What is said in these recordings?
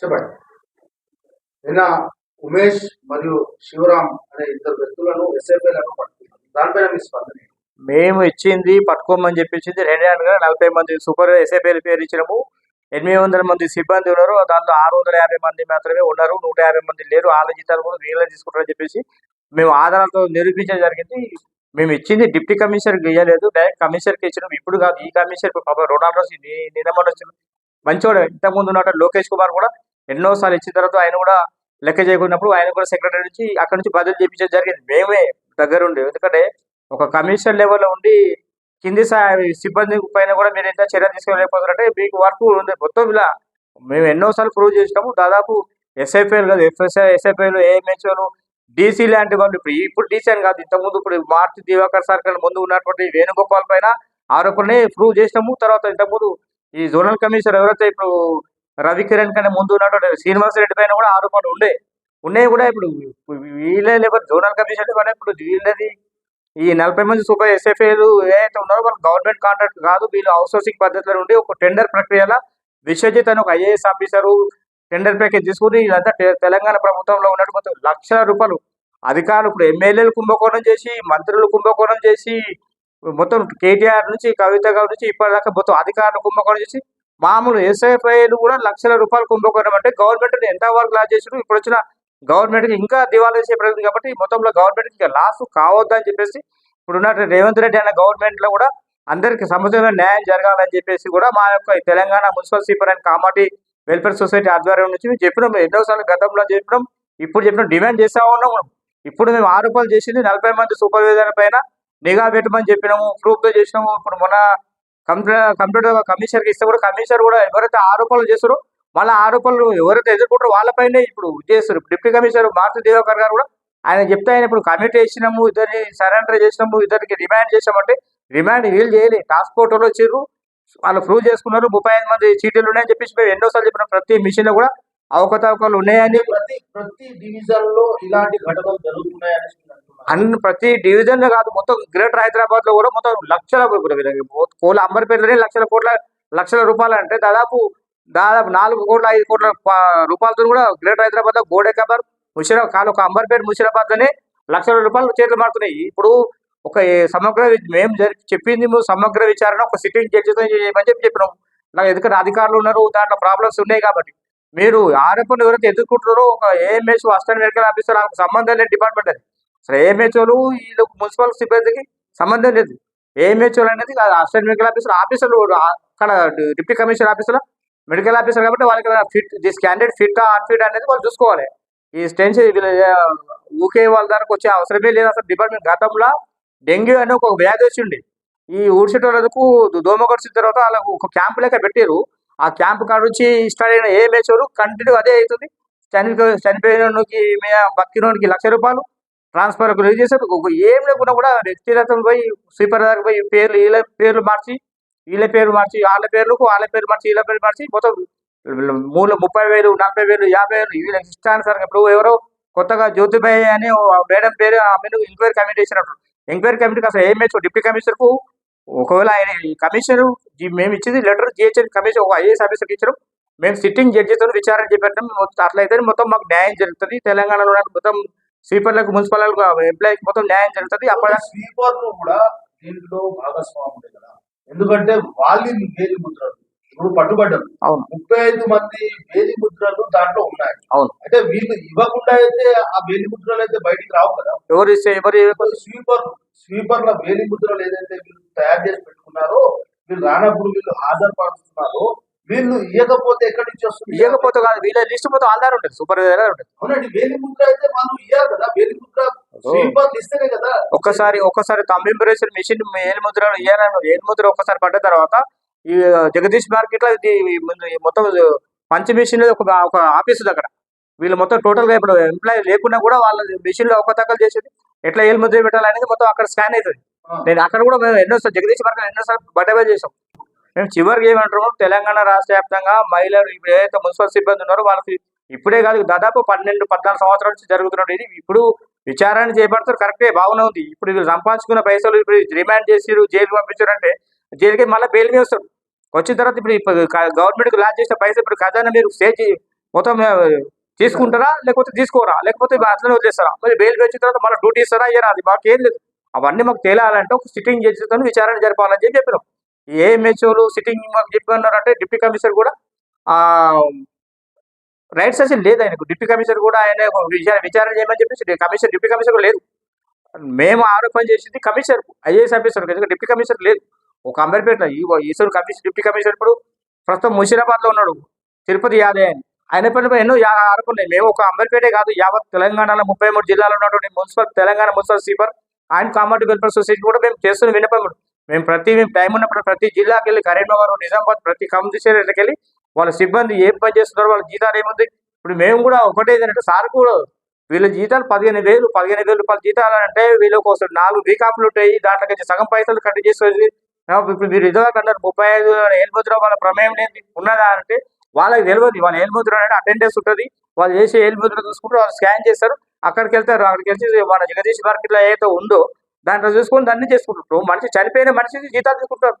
చెప్పండి. నిన్న ఉమేష్ మరియు శివరామ్ అనే ఇద్దరు వ్యక్తులను ఎస్ఐపీలను పట్టుకున్నారు. దానిపైన మీ స్పందన మేము ఇచ్చింది పట్టుకోమని చెప్పించింది రెండు ఏళ్ళుగా నలభై మంది సూపర్ ఎస్ఐపీఎల్ పేరు ఇచ్చినాము. ఎనిమిది వందల మంది సిబ్బంది ఉన్నారు. దాంట్లో ఆరు వందల యాభై మంది మాత్రమే ఉన్నారు. నూట యాభై మంది లేరు. వాళ్ళ జీతాలు కూడా వీళ్ళని తీసుకుంటారని చెప్పేసి మేము ఆధారాలతో నిరూపించడం జరిగింది. మేము ఇచ్చింది డిప్టీ కమిషనర్కి ఇవ్వలేదు డైరెక్ట్ కమిషనర్కి ఇచ్చినాం. ఇప్పుడు కాదు ఈ కమిషనర్ పాప రొనాల్డో నిన్నమని వచ్చిన మంచోడు ఇంతకుముందు ఉన్నట్టు లోకేష్ కుమార్ కూడా ఎన్నోసార్లు ఇచ్చిన తర్వాత ఆయన కూడా లెక్క చేయకున్నప్పుడు ఆయన కూడా సెక్రటరీ నుంచి అక్కడ నుంచి బదులు చేయించడం జరిగింది. మేమే దగ్గరుండి. ఎందుకంటే ఒక కమిషన్ లెవెల్లో ఉండి కింది సిబ్బంది పైన కూడా మీరు ఎంత చర్య తీసుకోలేకపోతున్నారంటే మీకు వర్క్ ఉంది. మొత్తం ఇలా మేము ఎన్నోసార్లు ప్రూవ్ చేసినాము. దాదాపు ఎస్ఐపిఎల్ కాదు ఎఫ్ఎస్ఐ ఎస్ఐపిఎల్ ఏఎంహెచ్ఓలు డీసీ లాంటి వాళ్ళు ఇప్పుడు ఇప్పుడు డీసీ అని కాదు ఇంతకుముందు ఇప్పుడు మార్చి దివాకర్ సార్ కన్నా ముందు ఉన్నటువంటి వేణుగోపాల్ పైన ఆరోపణని ప్రూవ్ చేసినాము. తర్వాత ఇంతకుముందు ఈ జోనల్ కమిషనర్ ఎవరైతే ఇప్పుడు రవికిరణ్ కంటే ముందు ఉన్నటువంటి శ్రీనివాస్ రెడ్డి పైన కూడా ఆరోపణలు ఉండే. ఉన్నాయి కూడా ఇప్పుడు. వీళ్ళే లేబర్ జోనల్ కమిషన్ కూడా ఇప్పుడు వీళ్ళది ఈ నలభై మంది సూపర్ ఎస్ఎఫ్ఏలు ఏదైతే ఉన్నారో వాళ్ళు గవర్నమెంట్ కాంట్రాక్ట్ కాదు వీళ్ళు అవుట్సోర్సింగ్ పద్ధతిలో ఉండి ఒక టెండర్ ప్రక్రియలో విశ్వజిత్ అని ఒక ఐఏఎస్ ఆఫీసరు టెండర్ ప్యాకేజ్ తీసుకుని ఇదంతా తెలంగాణ ప్రభుత్వంలో ఉన్నట్టు మొత్తం లక్షల రూపాయలు అధికారులు ఇప్పుడు ఎమ్మెల్యేలు కుంభకోణం చేసి మంత్రులు కుంభకోణం చేసి మొత్తం కేటీఆర్ నుంచి కవిత గారి నుంచి ఇప్పటిదాకా మొత్తం అధికారులు కుంభకోణం చేసి మామూలు ఎస్ఐఫ్ఐలు కూడా లక్షల రూపాయలు కుంభకోణం. అంటే గవర్నమెంట్ ఎంత వరకు లాస్ చేసారు ఇప్పుడు వచ్చిన గవర్నమెంట్కి ఇంకా దివాలా చేసే ప్రయత్నం కాబట్టి మొత్తంలో గవర్నమెంట్ ఇంకా లాస్ కావద్దని చెప్పేసి ఇప్పుడున్న రేవంత్ రెడ్డి అనే గవర్నమెంట్లో కూడా అందరికి సముచితమైన న్యాయం జరగాలని చెప్పేసి కూడా మా యొక్క తెలంగాణ మున్సిపల్ సీపర్ అండ్ కామాటి వెల్ఫేర్ సొసైటీ ఆధ్వర్యం నుంచి మేము చెప్పినాం. ఎన్నోసార్లు గతంలో చెప్పినాం. ఇప్పుడు చెప్పినాం. డిమాండ్ చేస్తా ఉన్నాం. ఇప్పుడు మేము ఆరోపణలు చేసింది నలభై మంది సూపర్వైజర్ పైన నిఘా పెట్టమని చెప్పినాము. ప్రూఫ్ చేసినాము. ఇప్పుడు మొన్న కంప్యూటర్ కంప్యూటర్ కమిషనర్కి ఇస్తే కూడా కమిషనర్ కూడా ఎవరైతే ఆరోపణలు చేస్తారో మళ్ళీ ఆరోపణలు ఎవరైతే ఎదుర్కొంటారో వాళ్ళపైనే ఇప్పుడు చేస్తారు. డిప్యూటీ కమిషనర్ మారుతి దివాకర్ గారు కూడా ఆయన చెప్తే ఆయన ఇప్పుడు కమిటీ చేసినాము ఇద్దరిని సరెండర్ చేసినాము ఇద్దరికి రిమాండ్ చేసామంటే రిమాండ్ వీళ్ళు చేయలేదు టాస్క్ ఫోర్స్ వాళ్ళు వాళ్ళు ప్రూవ్ చేసుకున్నారు ముప్పై ఐదు మంది చీటీలు ఉన్నాయని చెప్పేసి మేము ఎన్నోసార్లు చెప్పిన ప్రతి మిషన్లో కూడా అవకతవకలు ఉన్నాయని ప్రతి ప్రతి డివిజన్లో ఇలాంటి ఘటనలు జరుగుతున్నాయని అన్ని ప్రతి డివిజన్ కాదు మొత్తం గ్రేటర్ హైదరాబాద్లో కూడా మొత్తం లక్షల కోట్ల అంబర్పేటలోనే లక్షల కోట్ల లక్షల రూపాయలు అంటే దాదాపు దాదాపు నాలుగు కోట్ల ఐదు కోట్ల రూపాయలతో కూడా గ్రేటర్ హైదరాబాద్లో గోడే కబర్ ముషిరా కాదు ఒక అంబర్పేట ముషీరాబాద్లోనే లక్షల రూపాయలు చేతులు మారుతున్నాయి. ఇప్పుడు ఒక సమగ్ర మేము చెప్పింది సమగ్ర విచారణ ఒక సిట్టింగ్ జడ్జితో చేయమని చెప్పి చెప్పినాం. నాకు ఎందుకంటే అధికారులు ఉన్నారు దాంట్లో ప్రాబ్లమ్స్ ఉన్నాయి కాబట్టి. మీరు ఆరోపణలు ఎవరైతే ఎదుర్కొంటున్నారో ఒక ఏఎంఎస్ అసిస్టెంట్ మెడికల్ ఆఫీసర్ వాళ్ళకి సంబంధం లేని డిపార్ట్మెంట్ అది. అసలు ఏఎంహెచ్ఓలు వీళ్ళు మున్సిపల్ సిబ్బందికి సంబంధం లేదు. ఏఎంహెచ్ఓలు అనేది అసిస్టెంట్ మెడికల్ ఆఫీసర్ ఆఫీసర్లు అక్కడ deputy commissioner officer medical officer కాబట్టి వాళ్ళకి fit this candidate fit unfit అనేది వాళ్ళు చూసుకోవాలి. ఈ స్టెన్స్ ఊకే వాళ్ళ దానికి వచ్చే అవసరమే లేదు అసలు డిపార్ట్మెంట్ గతంలో. డెంగ్యూ అనే ఒక వ్యాధి వచ్చిండే ఈ ఊడ్చేటోళ్ళకు దోమ కడిచిన తర్వాత వాళ్ళకు ఒక క్యాంప్ లెక్క పెట్టారు ఆ క్యాంప్ కాడ నుంచి స్టార్ట్ అయిన ఏ మేచోరు కంటిన్యూ అదే అవుతుంది. చనిపోయి చనిపోయినోడికి బతికినోడికి లక్ష రూపాయలు. ట్రాన్స్ఫర్ రిలీజ్ చేశారు. ఏం లేకుండా కూడా వ్యక్తిగతం పోయి స్వీపర్ దగ్గర పోయి పేర్లు వీళ్ళ పేర్లు మార్చి వీళ్ళ పేరు మార్చి వాళ్ళ పేర్లకు వాళ్ళ పేరు మార్చి వీళ్ళ పేరు మార్చి మొత్తం మూడు ముప్పై వేలు నలభై వేలు యాభై వేలు వీళ్ళ ఇష్టానుసారంగా ఇప్పుడు ఎవరో కొత్తగా జ్యోతిబాయ్ అని మేడం పేరు ఆమెను ఎంక్వైరీ కమిటీ చేసినట్టు. ఎంక్వైరీ కమిటీకి అసలు ఏం డిప్యూటీ కమిషనర్కు ఒకవేళ ఆయన ఈ కమిషనర్ మేము ఇచ్చింది లెటర్ జిహెచ్ఎన్ కమిషన్ ఒక ఐఏఎస్ ఆఫీసర్కి ఇచ్చారు. మేము సిట్టింగ్ జడ్జితో విచారణ చేపట్టాం అట్లయితే మొత్తం మాకు న్యాయం జరుగుతుంది. తెలంగాణలో మొత్తం స్వీపర్లకు మున్సిపల్ ఎంప్లాయీకి మొత్తం న్యాయం జరుగుతుంది. అప్పుడు స్వీపర్ను కూడా దీంట్లో భాగస్వాముడే కదా. ఎందుకంటే వాళ్ళు వేలి ముద్రలు. ఇప్పుడు పట్టుబడ్డారు అవును. ముప్పై ఐదు మంది వేలి ముద్రలు దాంట్లో ఉన్నాయి. అవును. అంటే వీళ్ళు ఇవ్వకుండా అయితే ఆ వేలి ముద్రలు అయితే బయటికి రావు కదా. ఎవరు ఇస్తే ఎవరు స్వీపర్ స్వీపర్ల వేలి ముద్రలు ఏదైతే వీళ్ళు తయారు చేసి పెట్టుకున్నారో వీళ్ళు రానప్పుడు వీళ్ళు హాజరుపరుస్తున్నారో వీళ్ళు ఇవ్వకపోతే ఎక్కడి నుంచి వస్తుంది? ఇవ్వకపోతే కాదు వీళ్ళ లిస్ట్ మొత్తం ఆధార్ ఉంటుంది సూపర్వైజర్ ఉంటుంది. అవునండి వేలి ముద్ర అయితే వాళ్ళు ఇవ్వాలి కదా వేలి ముద్ర ఇస్తేనే కదా. ఒక్కసారి ఒక్కసారి తమ్ ఇంప్రెషన్ మిషన్ ఏలు ముద్ర ఏలు ఏలు ముద్ర ఒక్కసారి పడ్డ తర్వాత ఈ జగదీష్ మార్కెట్లో ఇది మొత్తం పంచ మిషన్ ఒక ఒక ఆఫీస్ దగ్గర. వీళ్ళు మొత్తం టోటల్గా ఇప్పుడు ఎంప్లాయీ లేకున్నా కూడా వాళ్ళ మిషన్లో ఒక తగ్గలు చేసేది. ఎట్లా ఏలు ముద్ర పెట్టాలనేది మొత్తం అక్కడ స్కాన్ అవుతుంది. నేను అక్కడ కూడా మేము ఎన్నోసార్లు జగదీష్ మార్కెట్ ఎన్నోసార్లు బట్టబే చేసాం. నేను చివరికి ఏమంటారు? తెలంగాణ రాష్ట్ర వ్యాప్తంగా మహిళలు ఇప్పుడు ఏదైతే మున్సిపల్ సిబ్బంది ఉన్నారో వాళ్ళకి ఇప్పుడే కాదు దాదాపు పన్నెండు పద్నాలుగు సంవత్సరాల నుంచి జరుగుతున్నది ఇది. ఇప్పుడు విచారణ చేపడతారు కరెక్టే బాగానే ఉంది. ఇప్పుడు వీళ్ళు సంపాదించుకున్న పైసలు ఇప్పుడు రిమాండ్ చేసిరు జైలు పంపించారు అంటే జైలుకి మళ్ళీ బెయిల్ మీద వస్తారు. వచ్చిన తర్వాత ఇప్పుడు గవర్నమెంట్కి కు లాస్ చేసిన పైసలు ఇప్పుడు ఖజానా మీరు సేవ్ మొత్తం తీసుకుంటారా లేకపోతే తీసుకోరా? లేకపోతే అట్లనే వదిలేస్తారా? మరి బెయిల్ వచ్చిన తర్వాత మళ్ళీ డ్యూటీ ఇస్తారా? అయ్యారా అది మాకేం లేదు. అవన్నీ మాకు తేలాలంటే ఒక సిట్టింగ్ జడ్జితో విచారణ జరపాలని చెప్పి చెప్పినాం. ఏఎంహెచ్ఓలు సిట్టింగ్ మాకు చెప్పన్నారంటే డిప్యూటీ కమిషనర్ కూడా ఆ రైట్స్ అసలు లేదు ఆయనకు. డిప్యూటీ కమిషనర్ కూడా ఆయన విచారణ విచారణ చేయమని చెప్పేసి కమిషనర్ డిప్యూటీ కమిషనర్ లేదు. మేము ఆరోపణ చేసింది కమిషనర్ ఐఏఎస్ ఆఫీసర్. ఎందుకంటే డిప్యూటీ కమిషనర్ లేదు. ఒక Amberpet Eshwar commission deputy commissioner ఇప్పుడు ప్రస్తుతం ముషీరాబాద్లో ఉన్నాడు. తిరుపతి యాదే అని ఆయన పైన ఎన్నో ఆరోపణలు మేము ఒక అంబర్పేటే కాదు యావత్ తెలంగాణలో ముప్పై మూడు జిల్లాలో ఉన్నటువంటి municipal Telangana municipal sweeper and కామర్టీ welfare society కూడా మేము చేస్తున్న విన్నపం మేము ప్రతి మేము టైం ఉన్నప్పుడు ప్రతి జిల్లాకి వెళ్ళి కరీంనగర్ నిజామాబాద్ ప్రతి కమిషనర్కి వెళ్ళి వాళ్ళ సిబ్బంది ఏం పని చేస్తున్నారు వాళ్ళ జీతాలు ఏముంది? ఇప్పుడు మేము కూడా ఒకటే ఏంటంటే సార్ కూడా వీళ్ళ జీతాలు పదిహేను వేలు పదిహేను వేలు రూపాయలు జీతాలు అంటే వీళ్ళకి వస్తుంది నాలుగు వీకాపులు ఉంటాయి దాంట్లోకి వచ్చి సగం పైసలు కట్ చేసేది ఇప్పుడు మీరు ఇదివరకు అన్నారు ముప్పై ఐదు ఏలుముద్ర వాళ్ళ ప్రమేయం ఏంటి ఉన్నదా అంటే వాళ్ళకి తెలియదు వాళ్ళ ఏలుముద్ర అంటే అటెండెన్స్ ఉంటుంది. వాళ్ళు చేసే ఏలుముద్ర చూసుకుంటే వాళ్ళు స్కాన్ చేస్తారు. అక్కడికి వెళ్తారు అక్కడికి వెళ్తే మన జగదీష్ మార్కెట్లో ఏదైతే ఉందో దాంట్లో చూసుకొని దాన్ని చేసుకుంటారు. మనిషి చనిపోయిన మనిషికి జీతాలు తీసుకుంటారు.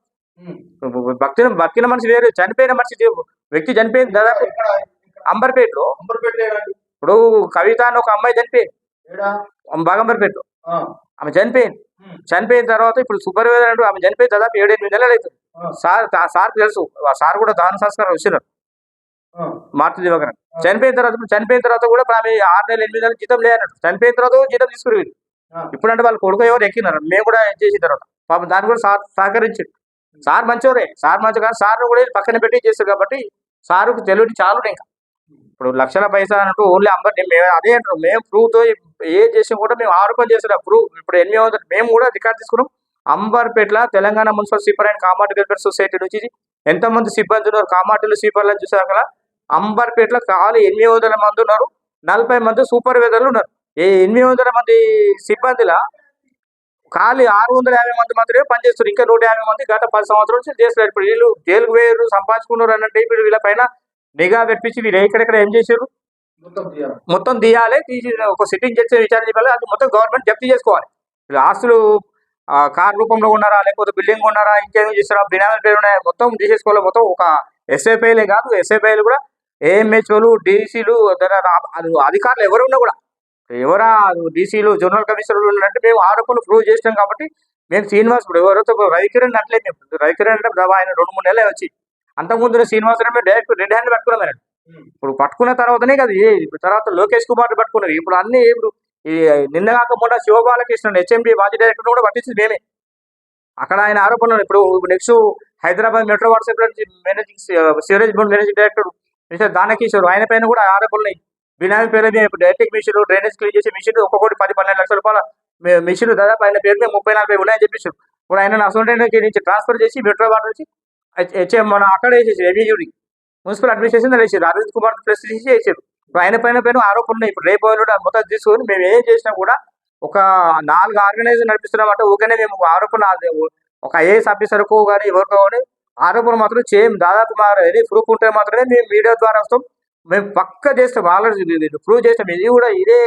భక్తిన మనిషి వేరు చనిపోయిన మనిషి వ్యక్తి చనిపోయింది దాదాపు అంబర్పేటలో. ఇప్పుడు కవిత అని ఒక అమ్మాయి చనిపోయింది. బాగంబర్పేటలో. ఆమె చనిపోయింది. చనిపోయిన తర్వాత ఇప్పుడు సూపర్వైజర్ అంటూ ఆమె చనిపోయి దాదాపు ఏడు ఎనిమిది నెలలు అవుతుంది. సార్ ఆ సార్ తెలుసు. ఆ సార్ కూడా దాన సంస్కారం వచ్చినారు ఆ, మార్చి దివాకరన్ చనిపోయిన తర్వాత చనిపోయిన తర్వాత కూడా ఆమె ఆరు నెలలు ఎనిమిది నెలలు జీతం లేదన్నట్టు చనిపోయిన తర్వాత జీతం తీసుకుని ఇప్పుడంటే వాళ్ళు కొడుకు ఎవరు ఎక్కినారు? మేము కూడా చేసిన తర్వాత. పాపం దాన్ని కూడా సార్ సహకరించారు. సార్ మంచివారే సార్ మంచి కానీ సార్ను కూడా పక్కన పెట్టి చేస్తారు కాబట్టి సార్కు తెలివి చాలు ఇంకా. ఇప్పుడు లక్షల పైసా అంటూ ఓన్లీ అంబర్ మేము అదే అంటారు. మేము ప్రూఫ్తో ఏ చేసినా కూడా మేము ఆరోపణ చేస్తున్నాం ప్రూఫ్ ఇప్పుడు ఎనిమిది వందలు మేము కూడా రికార్డ్ తీసుకున్నాం. అంబర్పేట్ల తెలంగాణ మున్సిపల్ స్వీపర్ అండ్ కామాటి వెల్ఫేర్ సొసైటీ నుంచి ఎంతమంది సిబ్బంది ఉన్నారు? కామాటిలు స్వీపర్లను చూసాక అంబర్పేటలో ఖాళీ ఎనిమిది వందల మంది ఉన్నారు. నలభై మంది సూపర్వైజర్లు ఉన్నారు. ఈ ఎనిమిది వందల మంది సిబ్బందిలా? ఖాళీ ఆరు వందల యాభై మంది మాత్రమే పనిచేస్తారు ఇంకా నూట యాభై మంది గత పది సంవత్సరాల నుంచి చేస్తారు ఇప్పుడు వీళ్ళు జైలుకు వేయరు సంపాదించుకున్నారు అన్నట్టు ఇప్పుడు వీళ్ళ పైన నిఘా పెట్టించి వీళ్ళు ఎక్కడెక్కడ ఏం చేశారు? మొత్తం తీయాలి. తీసి ఒక సిట్టింగ్ చేసే విచారణ చేయాలి అది మొత్తం గవర్నమెంట్ జప్తీ చేసుకోవాలి. ఆస్తులు కార్ రూపంలో ఉన్నారా లేకపోతే బిల్డింగ్ ఉన్నారా ఇంకేమి చేస్తారా బినామీ పేరు ఉన్నాయా మొత్తం తీసేసుకోవాలి. మొత్తం ఒక ఎస్ఐపైలే కాదు ఎస్ఐపైలు కూడా ఏఎంహెచ్ఓలు డీసీలు అధికారులు ఎవరు ఉన్నా కూడా ఎవరా డీసీలు జనరల్ కమిషనర్లు ఉన్నారంటే మేము ఆరోపణలు ప్రూవ్ చేసినాం కాబట్టి మేము శ్రీనివాస్ ఇప్పుడు ఎవరైతే రవికిరణ్ అట్లే మేము. రవికిరణ్ అంటే బాబా ఆయన రెండు మూడు నెలలే వచ్చి. అంతకుముందు శ్రీనివాస్ మేము డైరెక్ట్ రెండు హ్యాండ్ పట్టుకున్నాం ఆయన. ఇప్పుడు పట్టుకున్న తర్వాతనే కదా ఇప్పుడు తర్వాత లోకేష్ కుమార్ పట్టుకున్నారు. ఇప్పుడు అన్ని ఇప్పుడు ఈ నిన్న కాకుండా శివబాలకృష్ణ హెచ్ఎండి మాజీ డైరెక్టర్ కూడా పట్టించింది మేమే. అక్కడ ఆయన ఆరోపణలు ఇప్పుడు next Hyderabad metro water supply managing sewerage board managing director mister Danakishore ఆయన పైన కూడా ఆరోపణలు ఉన్నాయి బినామీ పేరు మీద ఇప్పుడు డైరెక్ట్ మిషన్ డ్రైనేజ్ క్లీన్ చేసే మిషన్ ఒక్కొక్కటి పది పన్నెండు లక్షల రూపాయల మిషన్ దాదాపు ఆయన పేరు మీద ముప్పై నలభై ఉన్నాయని చెప్పేసి ఇప్పుడు ఆయన అసోంటి నుంచి ట్రాన్స్ఫర్ చేసి మెట్రో వాటర్ నుంచి హెచ్ఎం మన అక్కడ వేసేసి రెవెన్యూని మున్సిపల్ అడ్మినిస్ట్రేషన్ వేసారు. అరవింద్ కుమార్ ప్రెస్ తీసి వేసారు ఇప్పుడు ఆయన పైన పైన ఆరోపణలు ఉన్నాయి. ఇప్పుడు రేపు వాళ్ళు మొత్తం తీసుకొని మేము ఏం చేసినా కూడా ఒక నాలుగు ఆర్గనైజర్ నడిపిస్తున్నామంటే ఊకనే మేము ఆరోపణ ఒక ఐఏఎస్ ఆఫీసర్కు కానీ ఎవరికో కానీ ఆరోపణ మాత్రం చేయం దాదాపు మా ప్రూఫ్ ఉంటే మాత్రమే మేము మీడియా ద్వారా వస్తాం. మేము పక్క చేస్తాం ఆల్రెడీ ప్రూవ్ చేస్తాం. ఇది కూడా ఇదే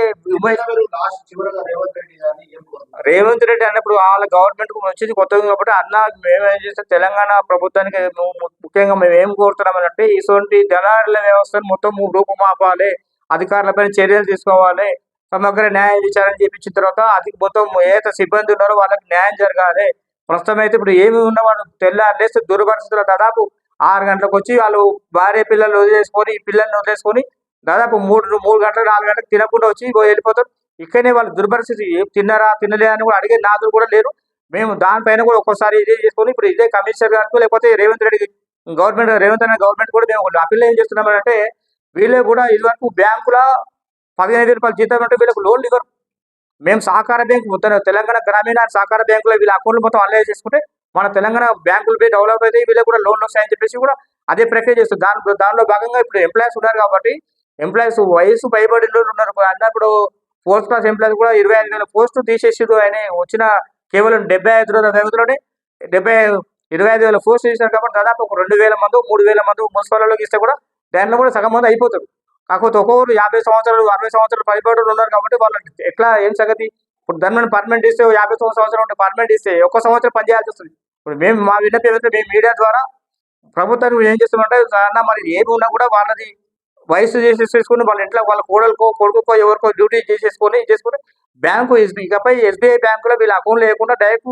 రేవంత్ రెడ్డి ఏం అన్నప్పుడు వాళ్ళ గవర్నమెంట్ వచ్చింది కొత్తగా కాబట్టి అన్న మేమేం చేస్తాం తెలంగాణ ప్రభుత్వానికి ముఖ్యంగా మేము ఏం కోరుతున్నాం అంటే ఇటువంటి దళారుల వ్యవస్థను మొత్తం రూపుమాపాలి అధికారులపైన చర్యలు తీసుకోవాలి సమగ్ర న్యాయ విచారణ చేపించిన తర్వాత అది మొత్తం ఏత సిబ్బంది ఉన్నారో వాళ్ళకి న్యాయం జరగాలి. ప్రస్తుతం అయితే ఇప్పుడు ఏమి ఉన్నవాడు తెల్లారు లేస్తే దుర్పరిస్థితుల్లో దాదాపు ఆరు గంటలకు వచ్చి వాళ్ళు భార్య పిల్లలు వదిలేసుకొని ఈ పిల్లల్ని వదిలేసుకొని దాదాపు మూడు మూడు గంటలు నాలుగు గంటలకు తినకుండా వచ్చి వెళ్ళిపోతారు. ఇక్కడనే వాళ్ళు దుర్పరిస్థితి ఏం తిన్నారా తినలే అని కూడా అడిగే నాదులు కూడా లేరు. మేము దానిపైన కూడా ఒక్కోసారి ఇదే చేసుకొని ఇప్పుడు ఇదే కమిషనర్ గారికి లేకపోతే రేవంత్ రెడ్డి గవర్నమెంట్ రేవంత్ రెడ్డి గవర్నమెంట్ కూడా మేము అప్పీల్ ఏం చేస్తున్నామంటే వీళ్ళే కూడా ఇదివరకు బ్యాంకుల పదిహేను వేల రూపాయలు జీతం అంటే వీళ్ళకి లోన్లు ఇవ్వరు. మేము సహకార బ్యాంకు తెలంగాణ గ్రామీణ సహకార బ్యాంకులో వీళ్ళ అకౌంట్లు మొత్తం అల్లే చేసుకుంటే మన తెలంగాణ బ్యాంకులు పోయి డెవలప్ అయితే వీళ్ళకి కూడా లోన్లు వస్తాయని చెప్పేసి కూడా అదే ప్రక్రియ చేస్తుంది. దాని దానిలో భాగంగా ఇప్పుడు ఎంప్లాయీస్ ఉన్నారు కాబట్టి ఎంప్లాయీస్ వయసు పైబడిన వాళ్ళు ఉన్నారు. అన్నప్పుడు ఫోర్త్ క్లాస్ ఎంప్లాయీస్ కూడా ఇరవై ఐదు వేల పోస్టు తీసేసారు ఆయన వచ్చిన కేవలం డెబ్బై ఐదు రోజుల వ్యవధిలోనే డెబ్బై ఇరవై ఐదు వేల పోస్టు తీశారు కాబట్టి దాదాపు ఒక రెండు వేల మంది మూడు వేల మంది మున్సిపాలిటీలోకి ఇస్తే కూడా దాంట్లో కూడా సగం మంది అయిపోతారు. కాకపోతే ఒక్కొక్కరు యాభై సంవత్సరాలు అరవై సంవత్సరాలు పైబడి ఉన్నారు కాబట్టి వాళ్ళు ఎట్లా ఏం సంగతి? ఇప్పుడు దాన్ని పర్మనెంట్ ఇస్తే యాభై సంవత్సరాలు ఉంటే పర్మనెంట్ ఇస్తే ఒక్క సంవత్సరం పనిచేయాల్సి వస్తుంది. ఇప్పుడు మేము మా విన్నపి మేము మీడియా ద్వారా ప్రభుత్వానికి ఏం చేస్తామంటే అన్న మరి ఏమి ఉన్నా కూడా వాళ్ళది వయసు చేసేసుకుని వాళ్ళ ఇంట్లో వాళ్ళ కోడలకో కొడుకుకో ఎవరికో డ్యూటీ చేసేసుకొని చేసుకొని బ్యాంకు ఇకపై ఎస్బీఐ బ్యాంకులో వీళ్ళ అకౌంట్ లేకుండా డైరెక్ట్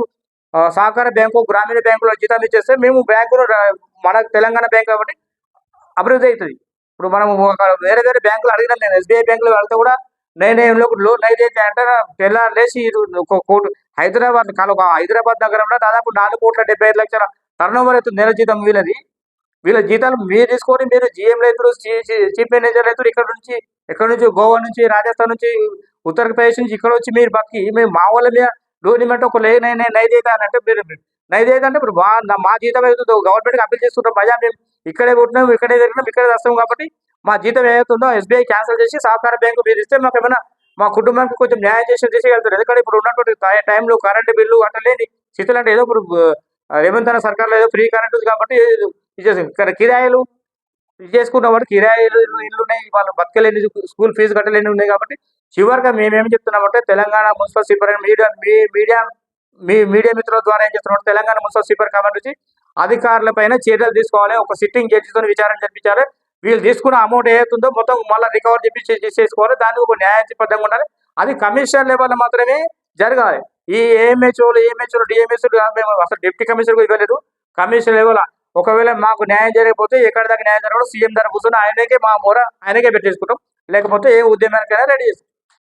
సహకార బ్యాంకు గ్రామీణ బ్యాంకులో జీతాలు ఇచ్చేస్తే మేము బ్యాంకులో మన తెలంగాణ బ్యాంక్ కాబట్టి అభివృద్ధి అవుతుంది. ఇప్పుడు మనం వేరే వేరే బ్యాంకులు అడిగినా నేను ఎస్బీఐ బ్యాంకులో వెళ్తే కూడా నేను లోన్ అయితే అంటే తెల్లారు లేచి కోటి హైదరాబాద్ కాదు ఒక హైదరాబాద్ నగరంలో దాదాపు నాలుగు కోట్ల డెబ్బై ఐదు లక్షల టర్న్ ఓవర్ అవుతుంది నెల జీతం వీళ్ళది. వీళ్ళ జీతాలు మీరు తీసుకొని మీరు జిఎం రైతులు చీఫ్ మేనేజర్ రైతులు ఇక్కడ నుంచి ఇక్కడ నుంచి గోవా నుంచి రాజస్థాన్ నుంచి ఉత్తరప్రదేశ్ నుంచి ఇక్కడ వచ్చి మీరు బక్కి మేము మా వాళ్ళ మీద లోన్ ఒక లే నైన్ నైదేత అని అంటే మీరు నైదేదా అంటే ఇప్పుడు మా మా జీతం అవుతుందో గవర్నమెంట్కి అప్పీల్ చేస్తుంటాం మజా మేము ఇక్కడే పుట్టినాం ఇక్కడే జరిగినాం ఇక్కడే వస్తాం కాబట్టి మా జీతం ఏదైతుందో ఎస్బీఐ క్యాన్సిల్ చేసి సహకార బ్యాంకు మీరు ఇస్తే మాకు ఏమైనా మా కుటుంబానికి కొంచెం న్యాయం చేసి చేసేయగలుగుతారు ఎందుకంటే ఇప్పుడు ఉన్నటువంటి టైంలో కరెంటు బిల్లు అట్లా లేని స్థితులు అంటే ఏదో ఇప్పుడు రేవంత్ అన్న సర్కార్లో ఏదో ఫ్రీ కరెంట్ ఉంది కాబట్టి ఇచ్చేసి కిరాయిలు ఇది చేసుకున్న వాడు కిరాయిలు ఇల్లు ఉన్నాయి. వాళ్ళు బతకలేని స్కూల్ ఫీజు కట్టలేని ఉన్నాయి కాబట్టి చివరిగా మేమేం చెప్తున్నామంటే తెలంగాణ మున్సిపల్ సూపర్ మీడియా మీ మీడియా మీ మీడియా మిత్రుల ద్వారా ఏం చెప్తున్నాం తెలంగాణ మున్సిపల్ సూపర్ కాబట్టి నుంచి అధికారుల పైన చర్యలు తీసుకోవాలి. ఒక సిట్టింగ్ జడ్జితో విచారణ జరిపించాలి. వీళ్ళు తీసుకున్న అమౌంట్ ఏదైతుందో మొత్తం మళ్ళీ రికవర్ చెప్పి చేసుకోవాలి. దానికి ఒక న్యాయబద్ధంగా ఉండాలి. అది కమిషనర్ లెవెల్ మాత్రమే జరగాలి. ఈ ఏఎంహెచ్ఓలు ఏఎంహెచ్ఓలు డిఎంహెచ్ఓలు మేము అసలు డిప్యూటీ కమిషనర్ ఇవ్వలేదు. కమిషనర్ లెవెల్ ఒకవేళ మాకు న్యాయం జరగకపోతే ఎక్కడ దాకా న్యాయం జరగదు సీఎం దగ్గర కూర్చొని ఆయనకే మా మూర ఆయనకే పెట్టేసుకుంటాం. లేకపోతే ఏ ఉద్యమానికైనా రెడీ చేస్తాం.